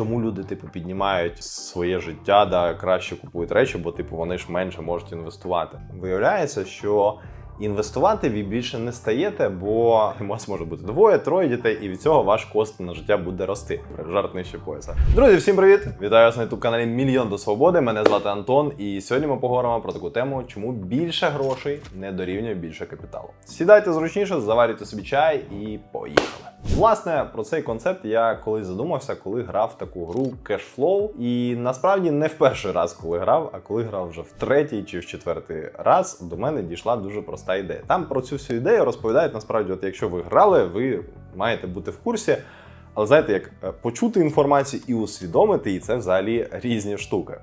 чому люди типу піднімають своє життя, да краще купують речі, бо типу вони ж менше можуть інвестувати. Виявляється, що інвестувати ви більше не стаєте, бо у вас може бути двоє, троє дітей, і від цього ваш кост на життя буде рости. Жарт нижче пояса. Друзі, всім привіт! Вітаю вас на youtube каналі Мільйон до свободи. Мене звати Антон, і сьогодні ми поговоримо про таку тему, чому більше грошей не дорівнює більше капіталу. Сідайте зручніше, заварюйте собі чай і поїхали. Власне, про цей концепт я колись задумався, коли грав таку гру Cashflow. І насправді не в перший раз, коли грав, а коли грав вже в третій чи в четвертий раз, до мене дійшла дуже проста ідея. Там про цю всю ідею розповідають насправді, от якщо ви грали, ви маєте бути в курсі. Але знаєте, як е, почути інформацію і усвідомити її, це взагалі різні штуки.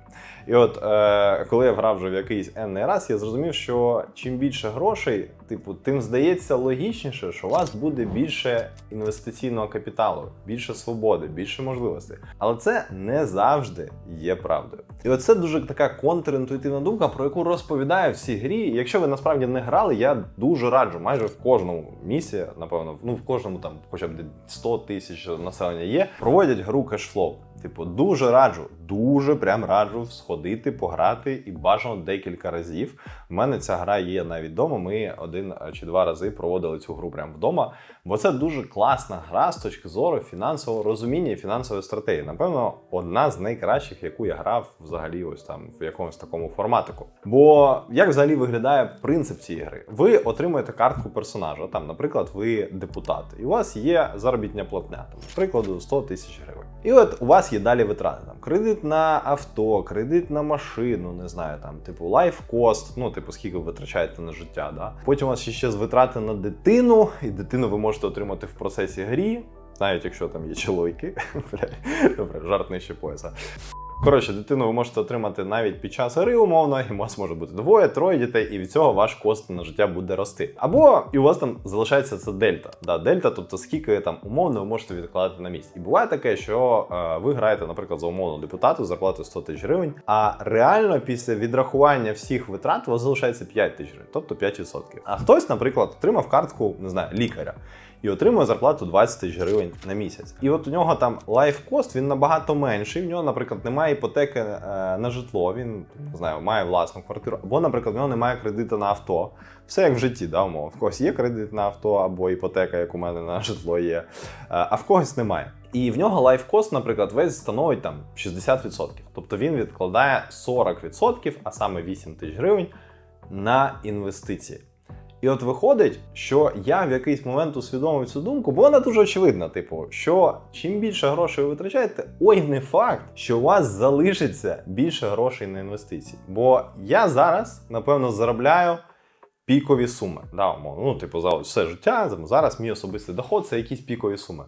І от е, коли я грав вже в якийсь енний раз, я зрозумів, що чим більше грошей, типу, тим здається логічніше, що у вас буде більше інвестиційного капіталу, більше свободи, більше можливостей. Але це не завжди є правдою. І оце дуже така контрінтуїтивна думка, про яку розповідаю всі грі. Якщо ви насправді не грали, я дуже раджу майже в кожному місці, напевно, ну в кожному там, хоча б 100 тисяч населення є, проводять гру кешфлоу. Типу, дуже раджу, дуже прям раджу сходити, пограти і бажано декілька разів. У мене ця гра є навіть вдома. Ми один чи два рази проводили цю гру прямо вдома. Бо це дуже класна гра з точки зору фінансового розуміння і фінансової стратегії. Напевно, одна з найкращих, яку я грав взагалі, ось там в якомусь такому форматику. Бо як взагалі виглядає принцип цієї гри? Ви отримуєте картку персонажа. Там, наприклад, ви депутат, і у вас є заробітня платня, там, прикладу, 100 тисяч гривень. І от у вас є далі витрати. Там кредит на авто, кредит на машину, не знаю, там, типу, лайфкост, ну, типу, скільки ви витрачаєте на життя. Да? Потім у вас ще з витрати на дитину, і дитину ви можете отримати в процесі грі, навіть якщо там є чоловіки. Добре, жарт нижче пояса. Коротше, дитину ви можете отримати навіть під час гри, умовно, і у вас може бути двоє, троє дітей, і від цього ваш кост на життя буде рости. Або і у вас там залишається це дельта. Да, Дельта, тобто скільки там умовно ви можете відкладати на місць. І буває таке, що е, ви граєте, наприклад, за умовну депутату з зарплатою 100 тисяч гривень, а реально після відрахування всіх витрат у вас залишається 5 тисяч гривень, тобто 5%. А хтось, наприклад, отримав картку, не знаю, лікаря і отримує зарплату 20 тисяч гривень на місяць. І от у нього там лайфкост він набагато менший. В нього, наприклад, немає іпотеки е, на житло. Він не знаю, має власну квартиру, або, наприклад, в нього немає кредиту на авто. Все як в житті, да, умов. В когось є кредит на авто або іпотека, як у мене на житло є, е, а в когось немає. І в нього лайфкост, наприклад, весь становить там 60%. Тобто він відкладає 40%, а саме 8 тисяч гривень на інвестиції. І от виходить, що я в якийсь момент усвідомив цю думку, бо вона дуже очевидна. Типу, що чим більше грошей ви витрачаєте, ой, не факт, що у вас залишиться більше грошей на інвестиції. Бо я зараз, напевно, заробляю пікові суми. Да, умовно. Ну, типу, за все життя, зараз мій особистий доход це якісь пікові суми.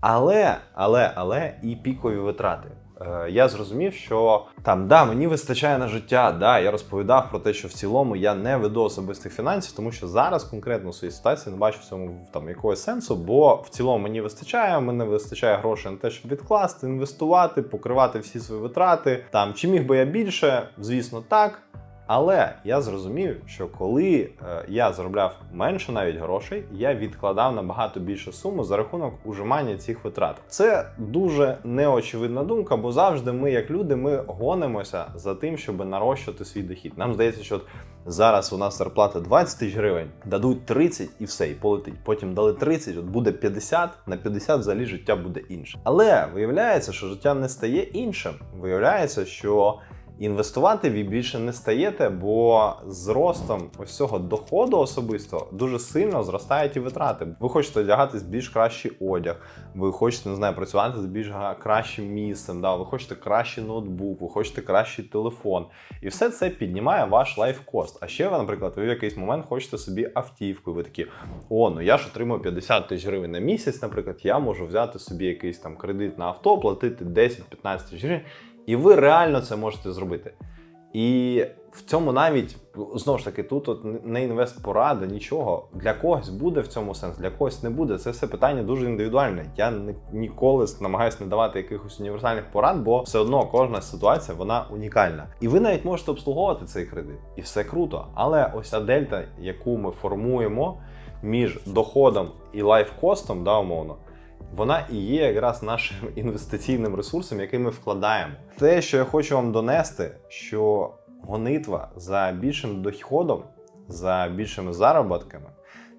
Але, але, але і пікові витрати. Е, я зрозумів, що там да, мені вистачає на життя. Да, я розповідав про те, що в цілому я не веду особистих фінансів, тому що зараз конкретно в своїй ситуації не бачу в цьому там якогось сенсу, бо в цілому мені вистачає, мене вистачає грошей на те, щоб відкласти, інвестувати, покривати всі свої витрати. Там чи міг би я більше? Звісно, так. Але я зрозумів, що коли е, я заробляв менше навіть грошей, я відкладав набагато більшу суму за рахунок ужимання цих витрат. Це дуже неочевидна думка, бо завжди ми, як люди, ми гонимося за тим, щоб нарощувати свій дохід. Нам здається, що зараз у нас зарплата 20 тисяч гривень, дадуть 30 і все, і полетить. Потім дали 30, от буде 50, на 50 взагалі життя буде інше. Але виявляється, що життя не стає іншим. Виявляється, що Інвестувати ви більше не стаєте, бо з ростом ось цього доходу особисто дуже сильно зростають і витрати. Ви хочете одягатись більш кращий одяг, ви хочете не знаю, працювати з більш кращим місцем, да, ви хочете кращий ноутбук, ви хочете кращий телефон. І все це піднімає ваш лайфкост. А ще ви, наприклад, ви в якийсь момент хочете собі автівку. Ви такі, о, ну я ж отримую 50 тисяч гривень на місяць, наприклад, я можу взяти собі якийсь там кредит на авто, платити 10-15 тисяч гривень. І ви реально це можете зробити. І в цьому навіть знову ж таки, тут от не інвест порада, нічого. Для когось буде в цьому сенс, для когось не буде. Це все питання дуже індивідуальне. Я не, ніколи намагаюся не давати якихось універсальних порад, бо все одно кожна ситуація вона унікальна. І ви навіть можете обслуговувати цей кредит, і все круто. Але ось ця дельта, яку ми формуємо між доходом і лайфкостом, да, умовно Вона і є якраз нашим інвестиційним ресурсом, який ми вкладаємо. Те, що я хочу вам донести, що гонитва за більшим доходом, за більшими заробітками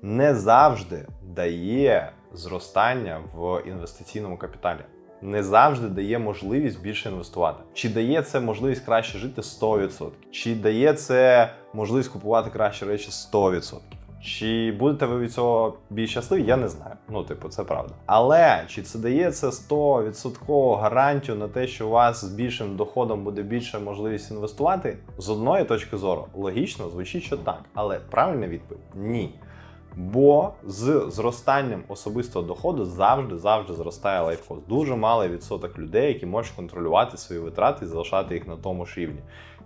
не завжди дає зростання в інвестиційному капіталі. Не завжди дає можливість більше інвестувати. Чи дає це можливість краще жити 100%? Чи дає це можливість купувати кращі речі 100%? Чи будете ви від цього більш щасливі, я не знаю. Ну, типу, це правда. Але чи це дає це 100% гарантію на те, що у вас з більшим доходом буде більше можливість інвестувати? З одної точки зору, логічно звучить, що так. Але правильна відповідь ні. Бо з зростанням особистого доходу завжди завжди зростає лайфкост. Дуже малий відсоток людей, які можуть контролювати свої витрати і залишати їх на тому ж рівні.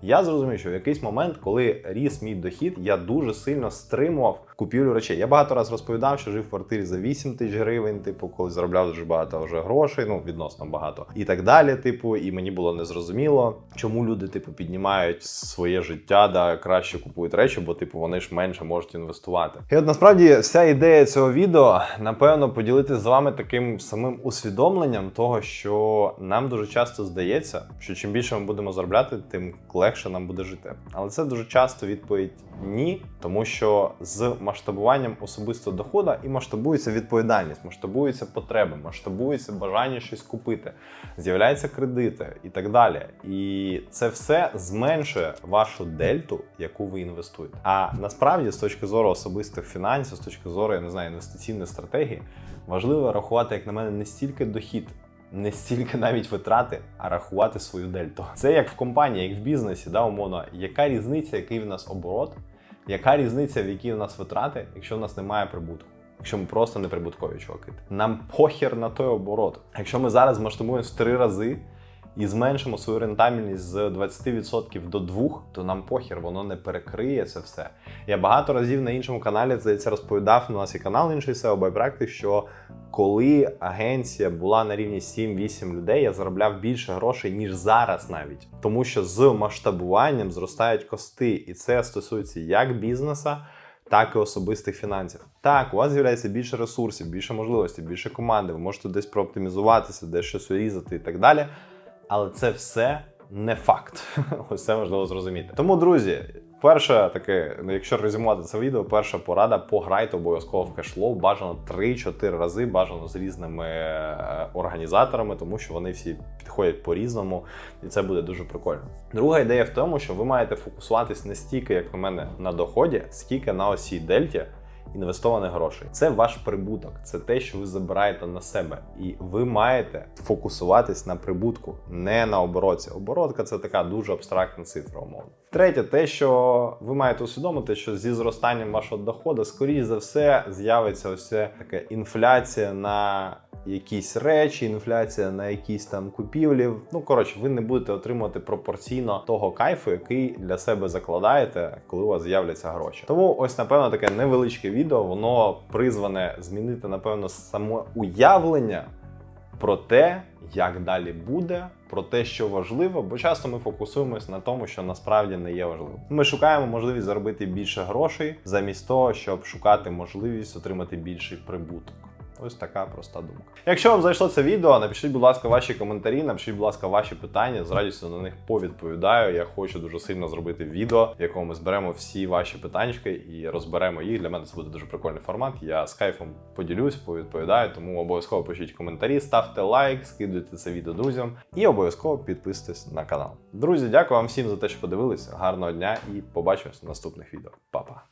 Я зрозумів, що в якийсь момент, коли ріс мій дохід, я дуже сильно стримував купівлю речей. Я багато разів розповідав, що жив в квартирі за 8 тисяч гривень, типу, коли заробляв дуже багато вже грошей, ну відносно багато, і так далі. Типу, і мені було незрозуміло, чому люди, типу, піднімають своє життя, да краще купують речі, бо типу вони ж менше можуть інвестувати. І от насправді вся ідея цього відео, напевно, поділитися з вами таким самим усвідомленням того, що нам дуже часто здається, що чим більше ми будемо заробляти, тим легше нам буде жити. Але це дуже часто відповідь ні, тому що з масштабуванням особистого доходу і масштабується відповідальність, масштабуються потреби, масштабується бажання щось купити, з'являються кредити і так далі. І це все зменшує вашу дельту, яку ви інвестуєте. А насправді, з точки зору особистих фінансів, з точки зору я не знаю інвестиційної стратегії, важливо рахувати, як на мене, не стільки дохід. Не стільки навіть витрати, а рахувати свою дельту. Це як в компанії, як в бізнесі, да, умовно, яка різниця, який в нас оборот, яка різниця, в які в нас витрати, якщо в нас немає прибутку, якщо ми просто не прибуткові чуваки. Нам похер на той оборот. Якщо ми зараз масштабуємо в три рази і зменшимо свою рентабельність з 20% до 2%, то нам похер, воно не перекриє це все. Я багато разів на іншому каналі здається, розповідав. У нас є канал інший SEO Practice, що коли агенція була на рівні 7-8 людей, я заробляв більше грошей, ніж зараз навіть. Тому що з масштабуванням зростають кости, і це стосується як бізнеса. Так і особистих фінансів. Так, у вас з'являється більше ресурсів, більше можливостей, більше команди. Ви можете десь прооптимізуватися, десь щось урізати і так далі. Але це все не факт. Ось це важливо зрозуміти. Тому, друзі, перше таке, якщо резюмувати це відео, перша порада пограйте обов'язково в кешлоу, бажано 3-4 рази, бажано з різними е, організаторами, тому що вони всі підходять по-різному, і це буде дуже прикольно. Друга ідея в тому, що ви маєте фокусуватись не стільки, як на мене, на доході, скільки на осі дельті інвестованих грошей. Це ваш прибуток, це те, що ви забираєте на себе, і ви маєте фокусуватись на прибутку, не на обороті. Оборотка це така дуже абстрактна цифра, умовно. Третє, те, що ви маєте усвідомити, що зі зростанням вашого доходу, скоріш за все, з'явиться ось така інфляція на якісь речі, інфляція на якісь там купівлі. Ну коротше, ви не будете отримувати пропорційно того кайфу, який для себе закладаєте, коли у вас з'являться гроші. Тому ось, напевно, таке невеличке відео, воно призване змінити, напевно, саме уявлення про те, як далі буде, про те, що важливо, бо часто ми фокусуємось на тому, що насправді не є важливим. Ми шукаємо можливість заробити більше грошей, замість того, щоб шукати можливість отримати більший прибуток. Ось така проста думка. Якщо вам зайшло це відео, напишіть, будь ласка, ваші коментарі, напишіть, будь ласка, ваші питання. З радістю на них повідповідаю. Я хочу дуже сильно зробити відео, в якому ми зберемо всі ваші питання і розберемо їх. Для мене це буде дуже прикольний формат. Я з кайфом поділюсь, повідповідаю. Тому обов'язково пишіть коментарі, ставте лайк, скидуйте це відео друзям і обов'язково підписуйтесь на канал. Друзі, дякую вам всім за те, що подивилися. Гарного дня і побачимось в наступних відео. Па-па!